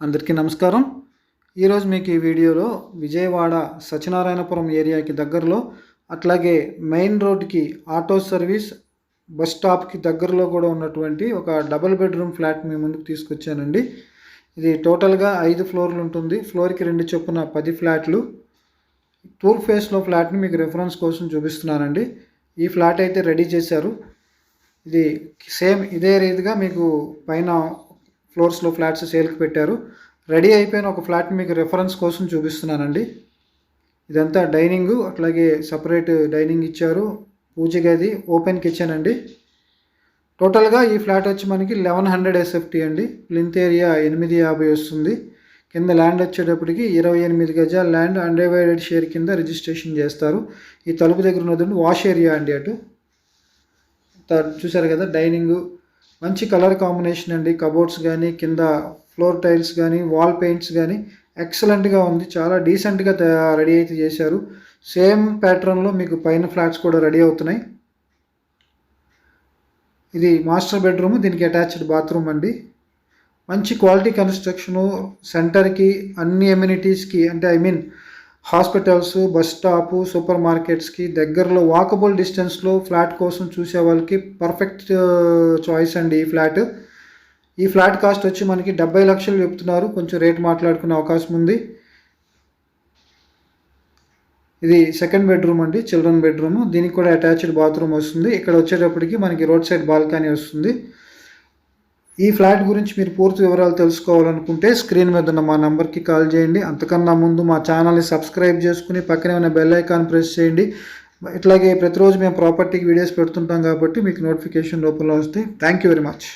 అందరికీ నమస్కారం. ఈరోజు మీకు ఈ వీడియోలో విజయవాడ సత్యనారాయణపురం ఏరియాకి దగ్గరలో అట్లాగే మెయిన్ రోడ్కి ఆటో సర్వీస్ బస్ స్టాప్కి దగ్గరలో కూడా ఉన్నటువంటి ఒక డబుల్ బెడ్రూమ్ ఫ్లాట్ మీ ముందుకు తీసుకొచ్చానండి. ఇది టోటల్గా ఐదు ఫ్లోర్లు ఉంటుంది. ఫ్లోర్కి రెండు చొప్పున పది ఫ్లాట్లు. టూర్ ఫేస్లో ఫ్లాట్ని మీకు రెఫరెన్స్ కోసం చూపిస్తున్నానండి. ఈ ఫ్లాట్ అయితే రెడీ చేశారు. ఇది సేమ్ ఇదే రీతిగా మీకు పైన ఫ్లోర్స్లో ఫ్లాట్స్ సేల్కి పెట్టారు. రెడీ అయిపోయిన ఒక ఫ్లాట్ మీకు రెఫరెన్స్ కోసం చూపిస్తున్నానండి. ఇదంతా డైనింగ్ అట్లాగే సపరేట్ డైనింగ్ ఇచ్చారు. పూజ గది ఓపెన్ కిచెన్ అండి. టోటల్గా ఈ ఫ్లాట్ వచ్చి మనకి eleven hundred S F T అండి. ప్లింత్ ఏరియా ఎనిమిది యాభై వస్తుంది. కింద ల్యాండ్ వచ్చేటప్పటికి ఇరవై ఎనిమిది గజాల ల్యాండ్ అన్డివైడెడ్ షేర్ కింద రిజిస్ట్రేషన్ చేస్తారు. ఈ తలుపు దగ్గర ఉన్నదండి వాష్ ఏరియా అండి అటు. చూసారు చూశారు కదా డైనింగు మంచి కలర్ కాంబినేషన్ అండి. కబోర్డ్స్ కానీ కింద ఫ్లోర్ టైల్స్ కానీ వాల్ పెయింట్స్ కానీ ఎక్సలెంట్గా ఉంది. చాలా డీసెంట్గా రెడీ అయితే చేశారు. సేమ్ ప్యాటర్న్లో మీకు పైన ఫ్లాట్స్ కూడా రెడీ అవుతున్నాయి. ఇది మాస్టర్ బెడ్రూమ్ దీనికి అటాచ్డ్ బాత్రూమ్ అండి. మంచి క్వాలిటీ కన్స్ట్రక్షను సెంటర్కి అన్ని ఎమ్యూనిటీస్కి అంటే I mean hospitals bus stop super మార్కెట్స్కి దగ్గరలో వాకబుల్ డిస్టెన్స్లో ఫ్లాట్ కోసం చూసే వాళ్ళకి పర్ఫెక్ట్ చాయిస్ అండి ఈ ఫ్లాట్. ఈ ఫ్లాట్ కాస్ట్ వచ్చి మనకి డెబ్బై లక్షలు చెప్తున్నారు. కొంచెం రేట్ మాట్లాడుకునే అవకాశం ఉంది. ఇది సెకండ్ బెడ్రూమ్ అండి చిల్డ్రన్ బెడ్రూమ్. దీనికి కూడా అటాచ్డ్ బాత్రూమ్ వస్తుంది. ఇక్కడ వచ్చేటప్పటికి మనకి రోడ్ సైడ్ బాల్కనీ వస్తుంది. ఈ ఫ్లాట్ గురించి మీరు పూర్తి వివరాలు తెలుసుకోవాలనుకుంటే స్క్రీన్ మీద ఉన్న మా నంబర్కి కాల్ చేయండి. అంతకన్నా ముందు మా ఛానల్ని సబ్స్క్రైబ్ చేసుకుని పక్కనే ఉన్న బెల్ ఐకాన్ ప్రెస్ చేయండి. ఇట్లాగే ప్రతిరోజు మేము ప్రాపర్టీకి వీడియోస్ పెడుతుంటాం కాబట్టి మీకు నోటిఫికేషన్ రూపంలో వస్తాయి. Thank you very much